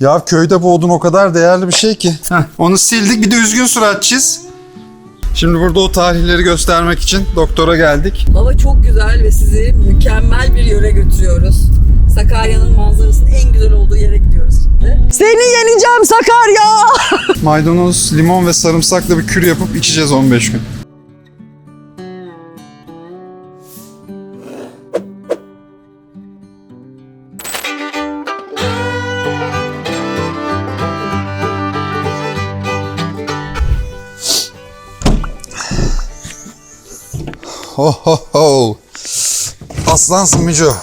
Ya köyde bu odun o kadar değerli bir şey ki. Heh, onu sildik bir de üzgün surat çiz. Şimdi burada o tarihleri göstermek için doktora geldik. Hava çok güzel ve sizi mükemmel bir yere götürüyoruz. Sakarya'nın manzarasının en güzel olduğu yere gidiyoruz şimdi. Seni yeneceğim Sakarya! Maydanoz, limon ve sarımsakla bir kür yapıp içeceğiz 15 gün. Ho ho ho. Aslansın Mico.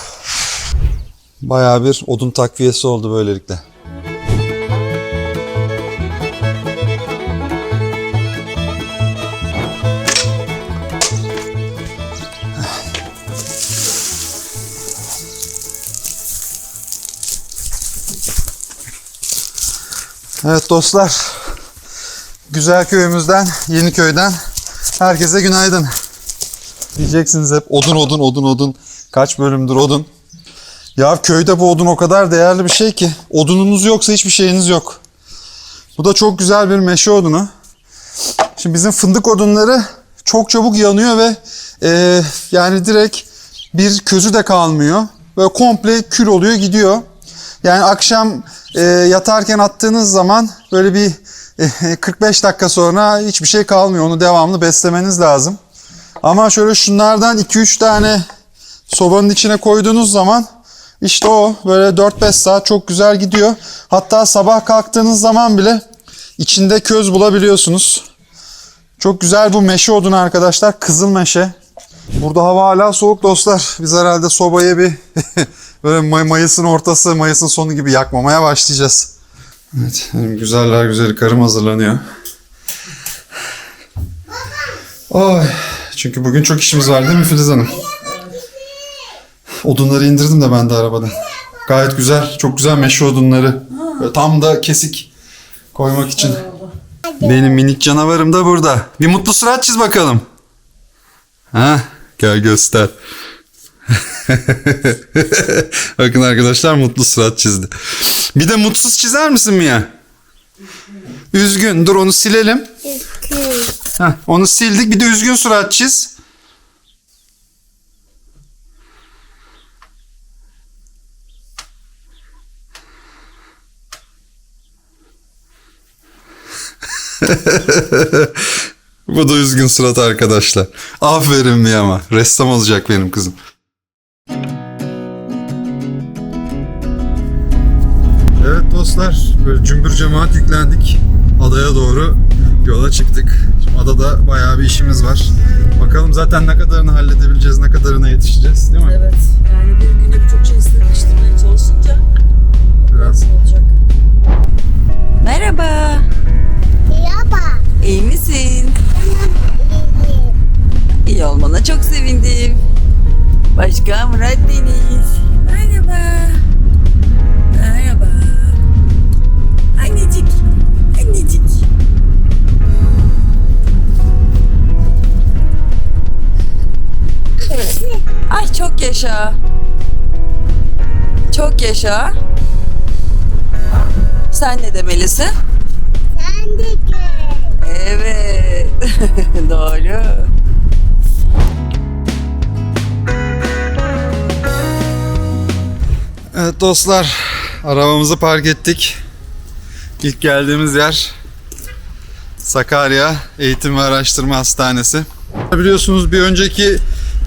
Bayağı bir odun takviyesi oldu böylelikle. Evet dostlar. Güzel köyümüzden, yeni köyden herkese günaydın. Diyeceksiniz hep odun odun odun odun. Kaç bölümdür odun. Ya köyde bu odun o kadar değerli bir şey ki. Odununuz yoksa hiçbir şeyiniz yok. Bu da çok güzel bir meşe odunu. Şimdi bizim fındık odunları çok çabuk yanıyor ve e, yani direkt bir közü de kalmıyor. Böyle komple kül oluyor gidiyor. Yani akşam e, yatarken attığınız zaman böyle bir e, 45 dakika sonra hiçbir şey kalmıyor. Onu devamlı beslemeniz lazım. Ama şöyle şunlardan 2-3 tane sobanın içine koyduğunuz zaman işte o böyle 4-5 saat çok güzel gidiyor. Hatta sabah kalktığınız zaman bile içinde köz bulabiliyorsunuz. Çok güzel bu meşe odunu arkadaşlar. Kızıl meşe. Burada hava hala soğuk dostlar. Biz herhalde sobayı bir böyle May- Mayıs'ın ortası, Mayıs'ın sonu gibi yakmamaya başlayacağız. Evet, güzeller güzeli karım hazırlanıyor. Ay, çünkü bugün çok işimiz var değil mi Filiz Hanım? Odunları indirdim de ben de arabadan. Gayet güzel, çok güzel meşe odunları. Böyle tam da kesik koymak için. Benim minik canavarım da burada. Bir mutlu surat çiz bakalım. Ha, gel göster. Bakın arkadaşlar mutlu surat çizdi. Bir de mutsuz çizer misin Mia? Üzgün. Dur onu silelim. Heh, onu sildik. Bir de üzgün surat çiz. Bu da üzgün surat arkadaşlar. Aferin Miyama. Ressam olacak benim kızım. Evet dostlar, böyle cümbür cemaat yüklendik. Adaya doğru yola çıktık. Şimdi adada bayağı bir işimiz var. Bakalım zaten ne kadarını halledebileceğiz, ne kadarına yetişeceğiz değil mi? Evet, yani bir günde birçok şey sıkıştırmaya çalışınca Biraz. olacak. Merhaba, Merhaba. iyi misin? İyi olmana çok sevindim. Başka Murat Deniz. Merhaba. Merhaba. Ay çok yaşa. Çok yaşa. Sen ne demelisin? Sen de gel. Evet. Doğru. Evet dostlar, arabamızı park ettik. İlk geldiğimiz yer Sakarya Eğitim ve Araştırma Hastanesi. Biliyorsunuz bir önceki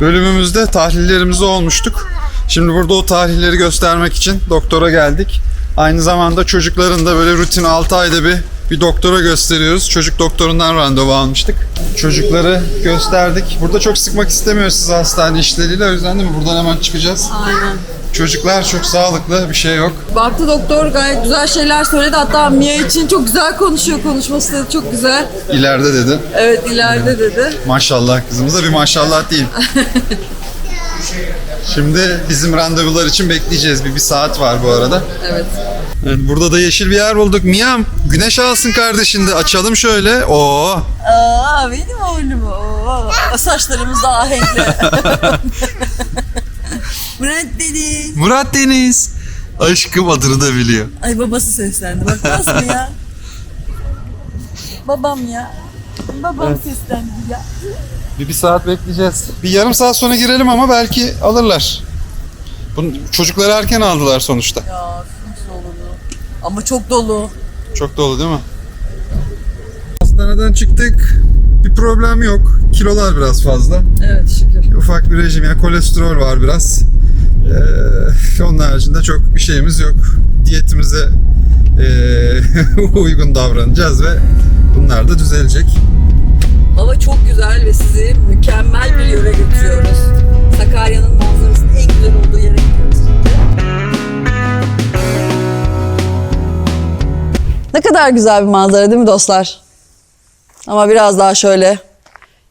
bölümümüzde tahlillerimizi olmuştuk. Şimdi burada o tahlilleri göstermek için doktora geldik. Aynı zamanda çocukların da böyle rutin 6 ayda bir bir doktora gösteriyoruz. Çocuk doktorundan randevu almıştık. Çocukları gösterdik. Burada çok sıkmak istemiyor sizi hastane işleriyle. O yüzden değil mi? Buradan hemen çıkacağız. Aynen. Çocuklar çok sağlıklı, bir şey yok. Baktı doktor gayet güzel şeyler söyledi. Hatta Mia için çok güzel konuşuyor. Konuşması da çok güzel. İleride dedi. Evet ileride dedi. Maşallah kızımıza bir maşallah değil. Şimdi bizim randevular için bekleyeceğiz. Bir, bir saat var bu arada. Evet. Evet, burada da yeşil bir yer bulduk. Miyam güneş alsın kardeşinde. Açalım şöyle. Oo. Aa benim oğlum. Oo. Saçlarımız da ahenkli. Murat dedi. Murat Deniz. Aşkım adını da biliyor. Ay babası seslendi. Bak nasıl ya? Babam ya. Babam seslendi ya. Bir, bir saat bekleyeceğiz. Bir yarım saat sonra girelim ama belki alırlar. Bunu, çocukları erken aldılar sonuçta. Ya nasıl olur? Ama çok dolu. Çok dolu değil mi? Hastaneden çıktık. Bir problem yok. Kilolar biraz fazla. Evet şükür. Ufak bir rejim yani kolesterol var biraz. Ee, onun haricinde çok bir şeyimiz yok. Diyetimize ee, uygun davranacağız ve bunlar da düzelecek. Hava çok güzel ve sizi mükemmel bir yere götürüyoruz. Sakarya'nın manzarasının en güzel olduğu yere gidiyoruz. Ne kadar güzel bir manzara değil mi dostlar? Ama biraz daha şöyle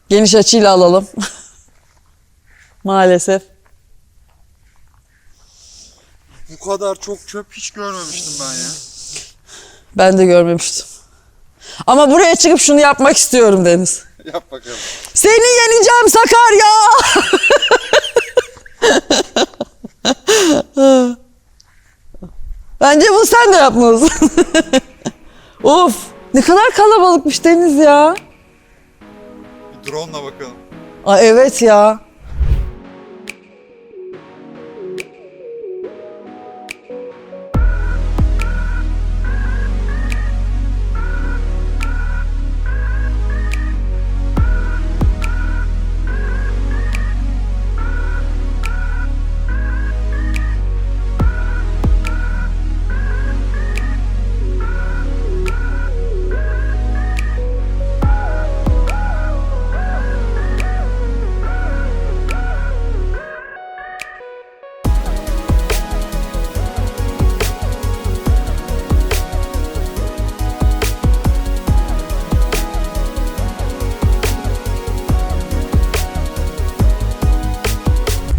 geniş açıyla alalım. Maalesef. Bu kadar çok çöp hiç görmemiştim ben ya. Ben de görmemiştim. Ama buraya çıkıp şunu yapmak istiyorum Deniz. Yap bakalım. Seni yeneceğim Sakarya. Bence bunu sen de yapmalısın. of ne kadar kalabalıkmış Deniz ya. Bir drone'la bakalım. Ay evet ya.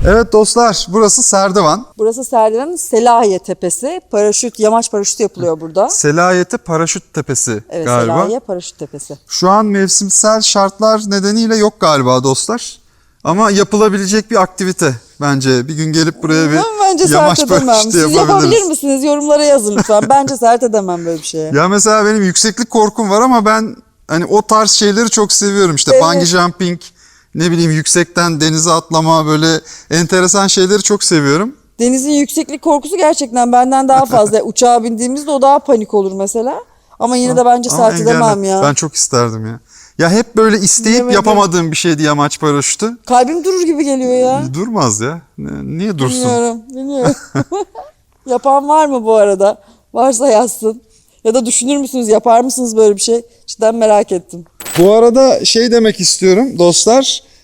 Evet dostlar burası Serdivan. Burası Serdivan'ın Selahiye Tepesi. Paraşüt, yamaç paraşütü yapılıyor burada. Selayeti Paraşüt Tepesi Evet galiba. Selahiye Paraşüt Tepesi. Şu an mevsimsel şartlar nedeniyle yok galiba dostlar. Ama yapılabilecek bir aktivite bence. Bir gün gelip buraya bir Ben bence yamaç sert edemem. Siz yapabilir misiniz? Yorumlara yazın lütfen. Bence sert edemem böyle bir şeye. Ya mesela benim yükseklik korkum var ama ben hani o tarz şeyleri çok seviyorum. İşte Evet. bungee jumping, ne bileyim yüksekten denize atlama böyle enteresan şeyleri çok seviyorum. Deniz'in yükseklik korkusu gerçekten benden daha fazla. Uçağa bindiğimizde o daha panik olur mesela. Ama yine de bence Ama edemem engelle- ya. Ben çok isterdim ya. Ya hep böyle isteyip Bilemedim. yapamadığım bir şeydi yamaç paraşütü. Kalbim durur gibi geliyor ya. Durmaz ya. Ne- Niye dursun? Bilmiyorum, bilmiyorum. Yapan var mı bu arada? Varsa yazsın. Ya da düşünür müsünüz, yapar mısınız böyle bir şey? Cidden merak ettim. Bu arada şey demek istiyorum dostlar.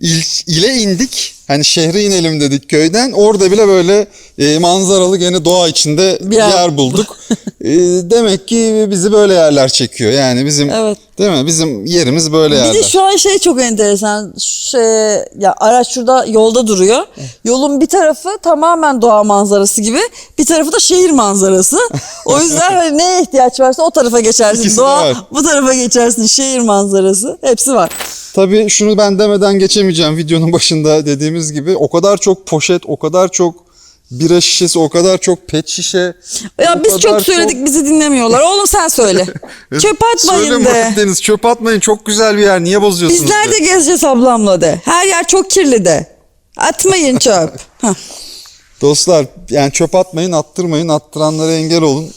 İl, ile indik. Hani şehre inelim dedik köyden. Orada bile böyle e, manzaralı gene doğa içinde bir yer. yer, bulduk. E, demek ki bizi böyle yerler çekiyor. Yani bizim Evet. değil mi? Bizim yerimiz böyle Bir yerler. de şu an şey çok enteresan. Şey, ya araç şurada yolda duruyor. Yolun bir tarafı tamamen doğa manzarası gibi, bir tarafı da şehir manzarası. O yüzden hani neye ihtiyaç varsa o tarafa geçersin. İkisi doğa var. bu tarafa geçersin. Şehir manzarası. Hepsi var. Tabii şunu ben demeden geçemeyeceğim videonun başında dediğimiz gibi. O kadar çok poşet, o kadar çok bira şişesi, o kadar çok pet şişe. Ya biz çok söyledik bizi dinlemiyorlar. Oğlum sen söyle. Çöp atmayın Söyle de. Deniz çöp atmayın çok güzel bir yer niye bozuyorsunuz? Biz de. nerede gezeceğiz ablamla de. Her yer çok kirli de. Atmayın çöp. Dostlar yani çöp atmayın attırmayın attıranlara engel olun.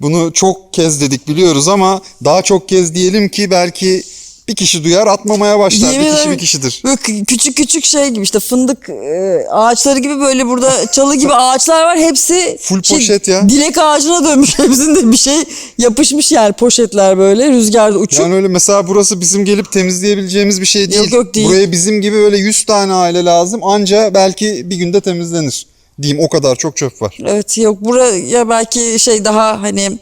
Bunu çok kez dedik biliyoruz ama daha çok kez diyelim ki belki bir kişi duyar atmamaya başlar. Yemin bir kişi bir kişidir. Böyle küçük küçük şey gibi işte fındık e, ağaçları gibi böyle burada çalı gibi ağaçlar var. Hepsi Full poşet ya. Dilek ağacına dönmüş. Hepsinde bir şey yapışmış yani poşetler böyle rüzgarda uçup. Yani öyle mesela burası bizim gelip temizleyebileceğimiz bir şey değil. Yok, yok, değil. Buraya bizim gibi böyle 100 tane aile lazım anca belki bir günde temizlenir. Diyeyim o kadar çok çöp var. Evet yok buraya belki şey daha hani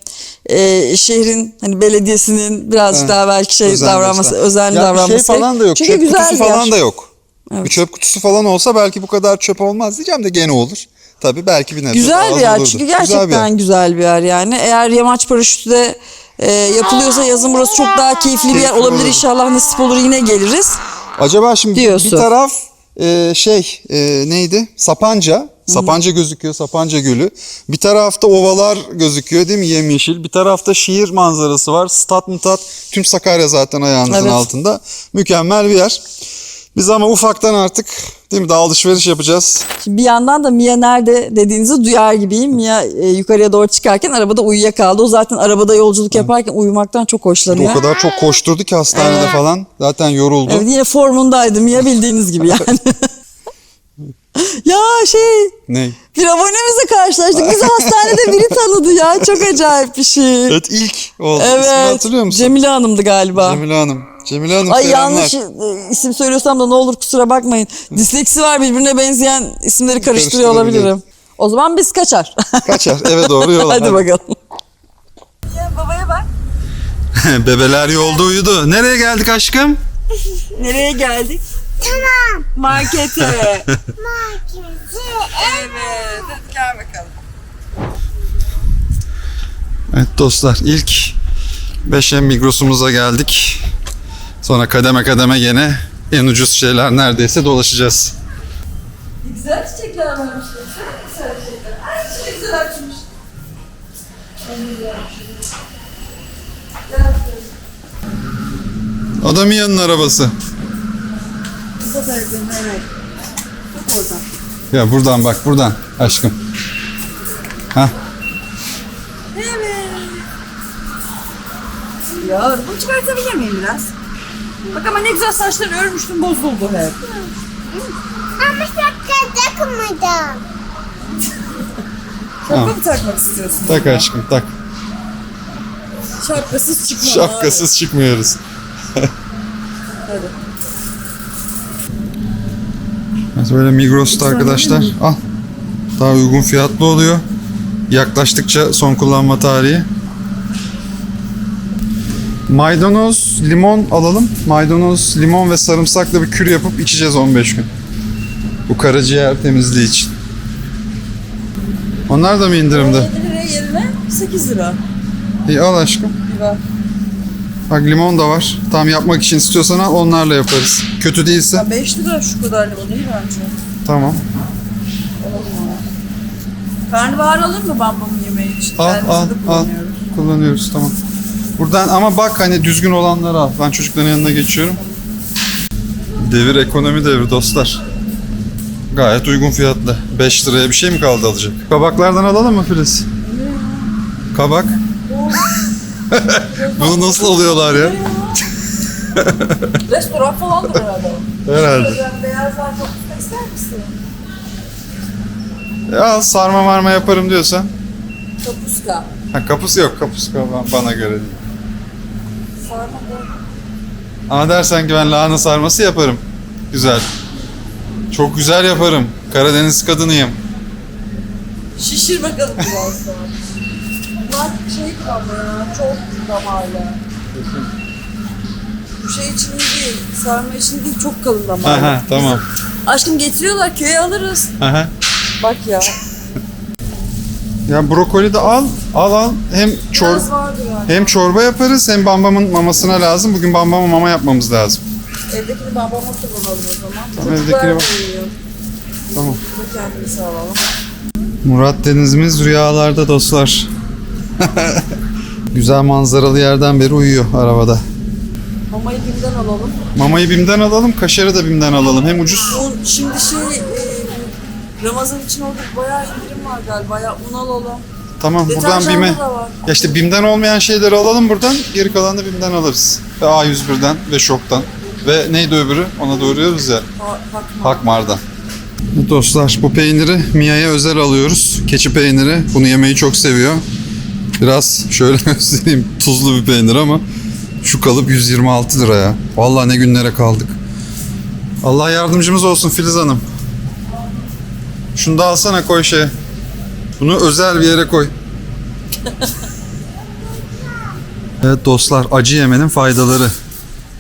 e, şehrin hani belediyesinin birazcık Ha, daha belki şey özen davranması göster. özenli Ya bir davranması. şey falan da yok. Çünkü çöp güzel kutusu bir yer. falan da yok. Evet. Bir çöp kutusu falan olsa belki bu kadar çöp olmaz diyeceğim de gene olur. Tabii belki bir nebze Güzel az bir yer olurdu. çünkü Güzel bir gerçekten yer. güzel bir yer yani. Eğer yamaç paraşütü de e, yapılıyorsa yazın burası çok daha keyifli bir yer Keyifli olabilir. olur. İnşallah nasip olur yine geliriz. Acaba şimdi Diyorsun. bir taraf e, şey e, neydi? Sapanca Sapanca gözüküyor, Sapanca Gölü. Bir tarafta ovalar gözüküyor değil mi? Yemyeşil. Bir tarafta şehir manzarası var. Stat mıtat. Tüm Sakarya zaten ayağınızın Evet. altında. Mükemmel bir yer. Biz ama ufaktan artık değil mi daha alışveriş yapacağız. Şimdi bir yandan da Mia nerede dediğinizi duyar gibiyim. Mia e, yukarıya doğru çıkarken arabada uyuyakaldı. O zaten arabada yolculuk yaparken uyumaktan çok hoşlanıyor. O kadar çok koşturdu ki hastanede falan. Zaten yoruldu. Evet yine formundaydı Mia bildiğiniz gibi yani. ya şey Ne? bir abonemizle karşılaştık. Bizi hastanede biri tanıdı ya. Çok acayip bir şey. Evet ilk oldu. İsmini Evet. hatırlıyor musun? Cemile Hanım'dı galiba. Cemile Hanım. Cemile Hanım Ay selamlar. yanlış e, isim söylüyorsam da ne olur kusura bakmayın. Disleksi var birbirine benzeyen isimleri karıştırıyor Karıştırabilirim. olabilirim. O zaman biz kaçar. Kaçar eve doğru yola. Hadi bakalım. Ya babaya bak. Bebeler yolda uyudu. Nereye geldik aşkım? Nereye geldik? Tamam. Markete. Marketi. evet. Hadi gel bakalım. Evet dostlar ilk 5M Migros'umuza geldik. Sonra kademe kademe gene en ucuz şeyler neredeyse dolaşacağız. Güzel çiçekler varmış. Güzel çiçekler. Ay çok güzel açmış. O da Mia'nın arabası. Da evet. Bak oradan. Ya buradan bak buradan aşkım. Hah. Evet. Ya bunu çıkartabilir miyim biraz? Bak ama ne güzel saçları örmüştüm bozuldu hep. Ama şapka takmadım. Şapka Tamam. mı takmak istiyorsun? Tak aşkım tak. Şapkasız çıkma. Şapkasız çıkmıyoruz. Hadi. Evet, böyle Migros'ta arkadaşlar al. Daha uygun fiyatlı oluyor. Yaklaştıkça son kullanma tarihi. Maydanoz, limon alalım. Maydanoz, limon ve sarımsakla bir kür yapıp içeceğiz 15 gün. Bu karaciğer temizliği için. Onlar da mı indirimde? 7 liraya yerine 8 lira. İyi al aşkım. Bir bak. Bak limon da var. Tam yapmak için istiyorsan al onlarla yaparız. Kötü değilse Ya 5 lira şu kadar limon iyi bence. tamam. Karnabahar alır mı bambamın yemeği için? Al Kendimize al al. kullanıyoruz. Kullanıyoruz tamam. Buradan ama bak hani düzgün olanları al. Ben çocukların yanına geçiyorum. Devir ekonomi devri dostlar. Gayet uygun fiyatlı. 5 liraya bir şey mi kaldı alacak? Kabaklardan alalım mı Filiz? Kabak. Bunu nasıl alıyorlar ya? Restoran falandır herhalde. Herhalde. Beyazlar çok ister misin? Ya sarma marma yaparım diyorsan. Kapuska. Ha kapısı yok. Kapısı ba- bana göre değil. Sarma. Ama dersen ki ben lahana sarması yaparım. Güzel. Çok güzel yaparım. Karadeniz kadınıyım. Şişir bakalım biraz daha. Bunlar şey kalma ya. Çok damarlı. Bu şey için iyi değil. Sarma için değil. Çok kalın damarlı. Aha tamam. Aşkım getiriyorlar köye alırız. Aha. Bak ya. Ya brokoli de al. Al al. Hem çor Biraz yani. hem çorba yaparız hem bambamın mamasına lazım. Bugün bambama mama yapmamız lazım. Evdekini babama kullanalım o zaman. Tamam, Çocuklar evdekini bak-. Tamam. Bu da kendimizi alalım. Murat Denizimiz rüyalarda dostlar. Güzel manzaralı yerden beri uyuyor arabada. Mamayı bimden alalım. Mamayı BİM'den alalım, kaşarı da BİM'den alalım. Hem ucuz. Un, şimdi şey e, Ramazan için orada bayağı indirim var galiba. Ya un alalım. Tamam buradan Deterjanda BİM'e. da var. Ya işte BİM'den olmayan şeyleri alalım buradan. Geri kalanı da BİM'den alırız. Ve A101'den ve Şok'tan. Ve neydi öbürü? Ona doğruyoruz ya. Ha, bakma. Hakmar'dan. Dostlar bu peyniri Mia'ya özel alıyoruz. Keçi peyniri. Bunu yemeyi çok seviyor. Biraz şöyle göstereyim. Tuzlu bir peynir ama şu kalıp 126 lira ya. Vallahi ne günlere kaldık. Allah yardımcımız olsun Filiz Hanım. Şunu da alsana koy şeye. Bunu özel bir yere koy. Evet dostlar acı yemenin faydaları.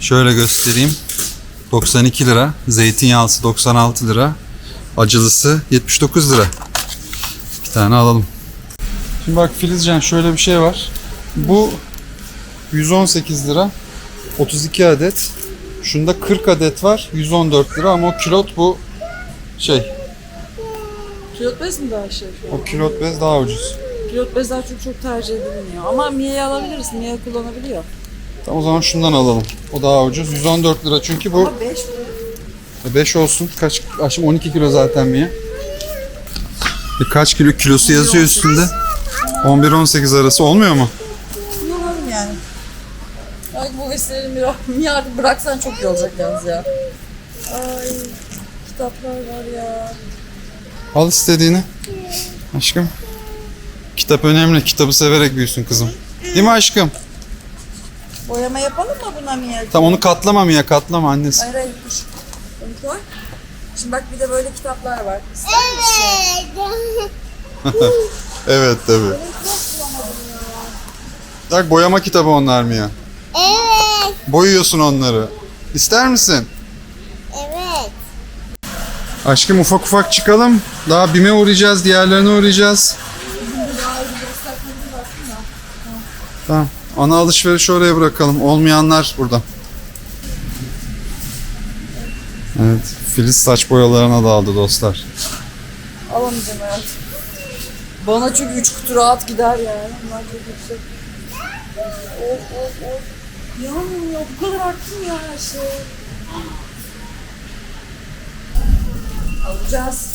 Şöyle göstereyim. 92 lira. Zeytinyağlısı 96 lira. Acılısı 79 lira. Bir tane alalım. Şimdi bak Filizcan şöyle bir şey var. Bu 118 lira. 32 adet. Şunda 40 adet var. 114 lira ama o kilot bu şey. Pilot bez mi daha şey şu an? O kilot bez daha ucuz. Pilot bez daha çok tercih edilmiyor. Ama Mia'yı alabiliriz. Mia kullanabiliyor. Tamam o zaman şundan alalım. O daha ucuz. 114 lira çünkü bu Ama 5 5 olsun. Kaç? Aşkım 12 kilo zaten mi ya? E kaç kilo? Kilosu yazıyor üstünde. 11-18 arası olmuyor mu? kullanalım yani. Belki bu vesileyle Mia, Mia artık bıraksan çok iyi olacak yalnız ya. Ay kitaplar var ya. Al istediğini. Aşkım. Kitap önemli. Kitabı severek büyüsün kızım. Değil mi aşkım? Boyama yapalım mı buna Mia? Tam onu katlama ya katlama annesi. Hayır hayır dur. Onu koy. Şimdi bak bir de böyle kitaplar var. Evet. Evet tabii. Bak boyama kitabı onlar mı ya? Evet. Boyuyorsun onları. İster misin? Evet. Aşkım ufak ufak çıkalım. Daha BİM'e uğrayacağız, diğerlerine uğrayacağız. Tamam. Ana alışverişi oraya bırakalım. Olmayanlar burada. Evet. Filiz saç boyalarına daldı dostlar. Alamayacağım hayatım. Bana çünkü 3 kutu rahat gider yani. Bunlar çok yüksek. Of of of. Yanmıyor. Bu kadar arttı mı ya her şey? Alacağız.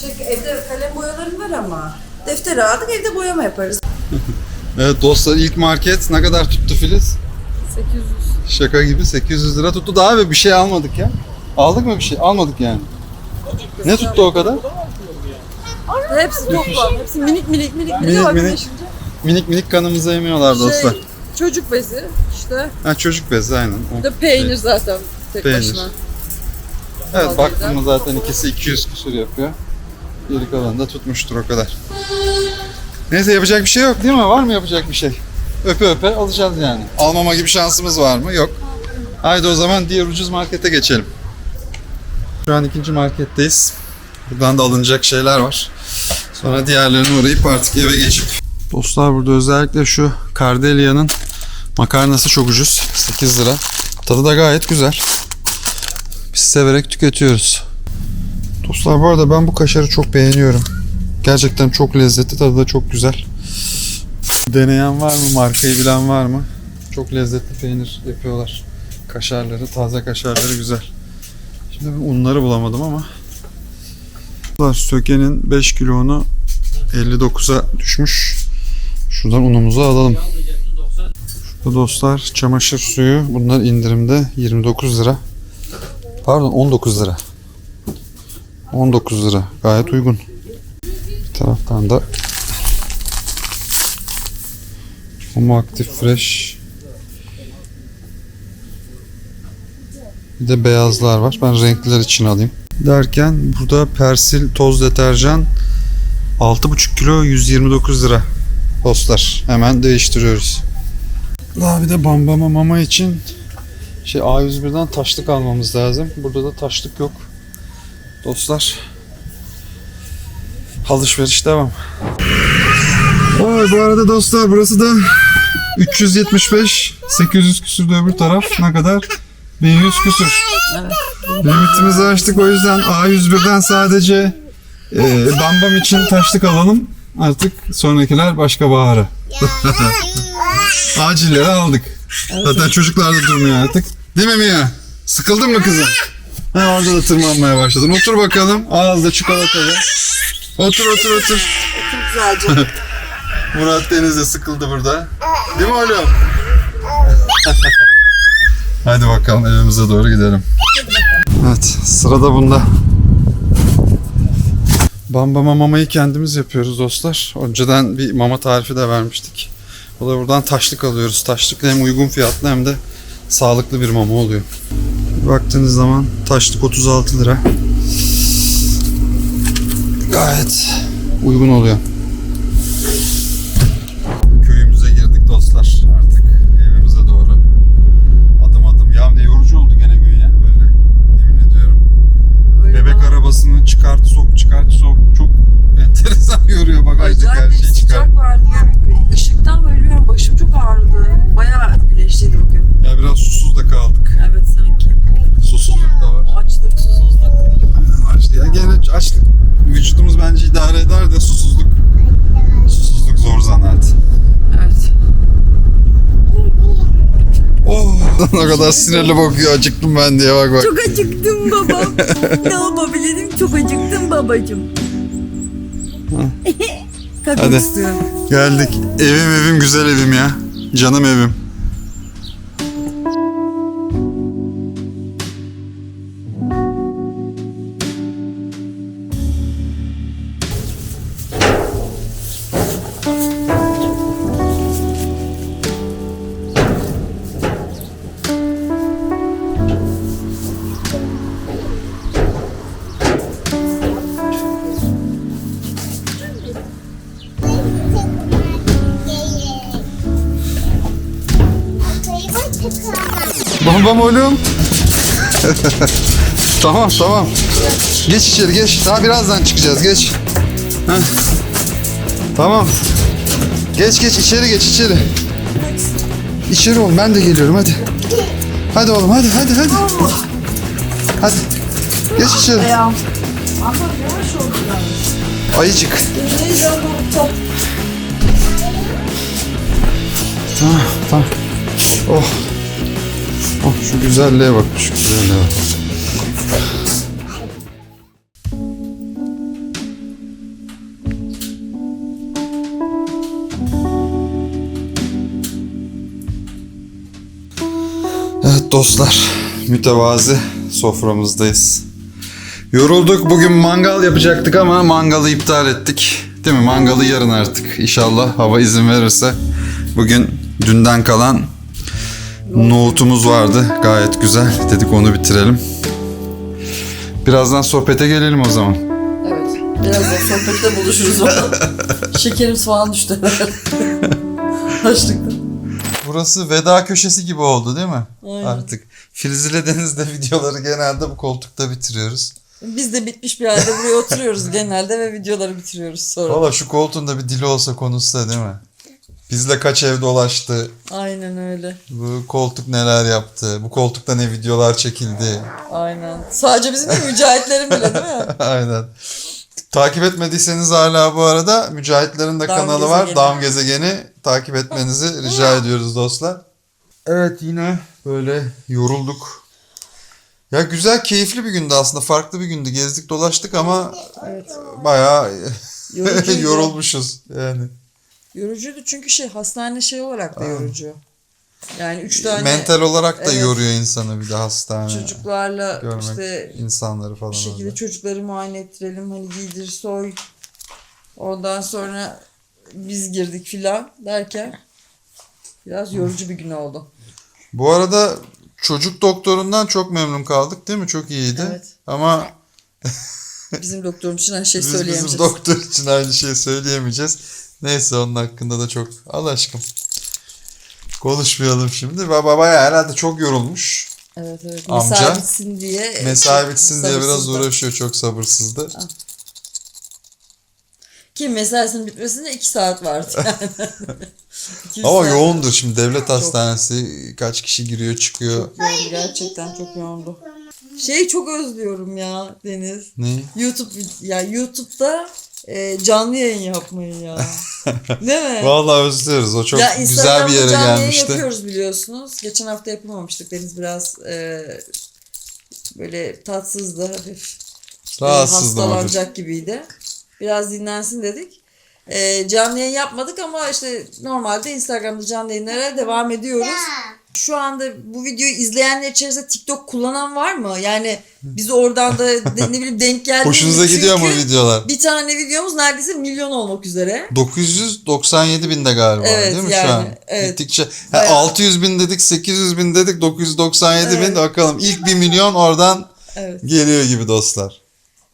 Çünkü evde kalem boyalarım var ama. Defteri aldık evde boyama yaparız. Evet dostlar ilk market ne kadar tuttu Filiz? 800. Şaka gibi 800 lira tuttu. Daha ve bir şey almadık ya. Aldık mı bir şey? Almadık yani. Ne tuttu o kadar? Hepsi toplam. Hepsi minik minik minik. Minik minik. birleşince Minik minik kanımıza yemiyorlar dostlar. Şey, çocuk bezi işte. Ha, çocuk bezi aynen. O de peynir zaten tek Peynir. başına. Evet güzel. zaten ikisi 200 küsur yapıyor. Geri kalan da tutmuştur o kadar. Neyse yapacak bir şey yok değil mi? Var mı yapacak bir şey? Öpe öpe alacağız yani. Almama gibi şansımız var mı? Yok. Haydi o zaman diğer ucuz markete geçelim. Şu an ikinci marketteyiz. Buradan da alınacak şeyler var. Sonra diğerlerine uğrayıp artık eve geçip. Dostlar burada özellikle şu Cardelia'nın makarnası çok ucuz. 8 lira. Tadı da gayet güzel. Biz severek tüketiyoruz. Dostlar bu arada ben bu kaşarı çok beğeniyorum. Gerçekten çok lezzetli, tadı da çok güzel. Deneyen var mı? Markayı bilen var mı? Çok lezzetli peynir yapıyorlar. Kaşarları, taze kaşarları güzel. Şimdi unları bulamadım ama. Dostlar Söke'nin 5 kilonu 59'a düşmüş. Şuradan unumuzu alalım. Şurada dostlar çamaşır suyu. Bunlar indirimde 29 lira. Pardon 19 lira. 19 lira. Gayet uygun. Bir taraftan da Homo Active Fresh Bir de beyazlar var. Ben renkliler için alayım. Derken burada Persil toz deterjan 6,5 kilo 129 lira. Dostlar hemen değiştiriyoruz. Daha bir de bambama mama için şey A101'den taşlık almamız lazım. Burada da taşlık yok. Dostlar. Alışveriş devam. Oy, bu arada dostlar burası da 375 800 küsür de öbür taraf ne kadar? 1100 küsür. Limitimizi açtık o yüzden A101'den sadece e, bambam için taşlık alalım. Artık sonrakiler başka baharı. Acilleri aldık. Zaten çocuklar da durmuyor artık. Değil mi Mia? Sıkıldın mı kızım? Ha orada da tırmanmaya başladın. Otur bakalım. Ağızda çikolatalı. Otur otur otur. Güzelce. Murat Deniz de sıkıldı burada. Değil mi oğlum? Hadi bakalım evimize doğru gidelim. Evet sırada bunda. Bambama mamayı kendimiz yapıyoruz dostlar. Önceden bir mama tarifi de vermiştik. O da buradan taşlık alıyoruz. Taşlık hem uygun fiyatlı hem de sağlıklı bir mama oluyor. Baktığınız zaman taşlık 36 lira. Gayet uygun oluyor. ne kadar sinirli bakıyor acıktım ben diye bak bak. Çok acıktım babam. ne yapabilirim? Çok acıktım. Kalkmak Hadi. Geldik. Evim evim güzel evim ya. Canım evim. Tamam tamam. Geç içeri geç. Daha birazdan çıkacağız geç. Heh. Tamam. Geç geç içeri geç içeri. İçeri oğlum ben de geliyorum hadi. Hadi oğlum hadi hadi hadi. Hadi. Geç içeri. Ayıcık. Tamam tamam. Oh. Oh şu güzelliğe bak şu güzelliğe bak. Dostlar, mütevazi soframızdayız. Yorulduk. Bugün mangal yapacaktık ama mangalı iptal ettik. Değil mi? Mangalı yarın artık. İnşallah hava izin verirse. Bugün dünden kalan nohutumuz vardı. Gayet güzel. Dedik onu bitirelim. Birazdan sohbete gelelim o zaman. Evet. Birazdan sohbette buluşuruz valla. Şekerimiz falan düştü. Açlıktan. Burası veda köşesi gibi oldu değil mi? Aynen. Artık. Filiz ile Deniz'de videoları genelde bu koltukta bitiriyoruz. Biz de bitmiş bir halde buraya oturuyoruz genelde ve videoları bitiriyoruz sonra. Valla şu koltuğun da bir dili olsa konuşsa değil mi? Bizle kaç ev dolaştı, Aynen öyle. bu koltuk neler yaptı, bu koltukta ne videolar çekildi. Aynen. Sadece bizim değil mücahitlerin bile değil mi? Aynen. Takip etmediyseniz hala bu arada Mücahitlerin de Dam kanalı var. Gezegeni. Dam Gezegeni takip etmenizi rica ediyoruz dostlar. Evet yine böyle yorulduk. Ya güzel keyifli bir gündü aslında. Farklı bir gündü. Gezdik dolaştık ama Evet. bayağı yorulmuşuz yani. Yorucuydu çünkü şey hastane şey olarak da yorucu. Yani üç tane Mental olarak da Evet. yoruyor insanı bir de hastane. çocuklarla görmek işte insanları falan bir şekilde orada. çocukları muayene ettirelim hani giydir soy. Ondan sonra biz girdik filan derken biraz yorucu bir gün oldu. Bu arada çocuk doktorundan çok memnun kaldık değil mi? Çok iyiydi. Evet. Ama Bizim doktorumuz için her şey Biz bizim söyleyemeyeceğiz. doktor için aynı şeyi söyleyemeyeceğiz. Neyse onun hakkında da çok al aşkım. Konuşmayalım şimdi. Baba bayağı herhalde çok yorulmuş. evet evet. Amca, Mesai bitsin diye. Mesai çok bitsin diye biraz uğraşıyor. Çok sabırsızdı. Ki mesaisinin bitmesine iki saat vardı yani. Ama saat. yoğundur şimdi devlet hastanesi. Kaç kişi giriyor çıkıyor. Yoğundu, gerçekten çok yoğundu. Şeyi çok özlüyorum ya Deniz. Ne? YouTube ya YouTube'da e, canlı yayın yapmayı ya. Değil mi? Vallahi özlüyoruz. O çok ya güzel bir yere canlı yayın gelmişti. yapıyoruz biliyorsunuz. Geçen hafta yapamamıştık. Deniz biraz e, böyle tatsızdı hafif. İşte Rahatsızdım hafif. hastalanacak gibiydi. Biraz dinlensin dedik. E, canlı yayın yapmadık ama işte normalde Instagram'da canlı yayınlara devam ediyoruz. Şu anda bu videoyu izleyenler içerisinde TikTok kullanan var mı? Yani bizi oradan da de- ne bileyim denk geldi. Hoşunuza gidiyor mu videolar? Bir tane videomuz neredeyse milyon olmak üzere. 997 binde galiba Evet, değil mi şu yani, an? evet. Gittikçe. Ha, Bayağı. 600 bin dedik, 800 bin dedik, 997 bin Evet. bakalım. İlk 1 milyon oradan Evet. geliyor gibi dostlar.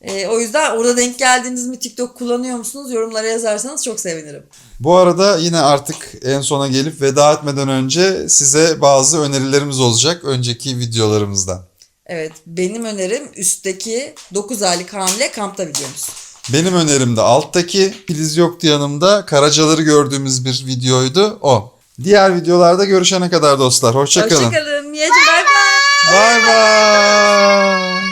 Ee, o yüzden orada denk geldiniz mi TikTok kullanıyor musunuz? Yorumlara yazarsanız çok sevinirim. Bu arada yine artık en sona gelip veda etmeden önce size bazı önerilerimiz olacak önceki videolarımızdan. Evet benim önerim üstteki 9 aylık hamile kampta videomuz. Benim önerim de alttaki Filiz yoktu yanımda Karacaları gördüğümüz bir videoydu o. Diğer videolarda görüşene kadar dostlar. Hoşçakalın. Hoşçakalın. Miyacım bay bay. Bay bay.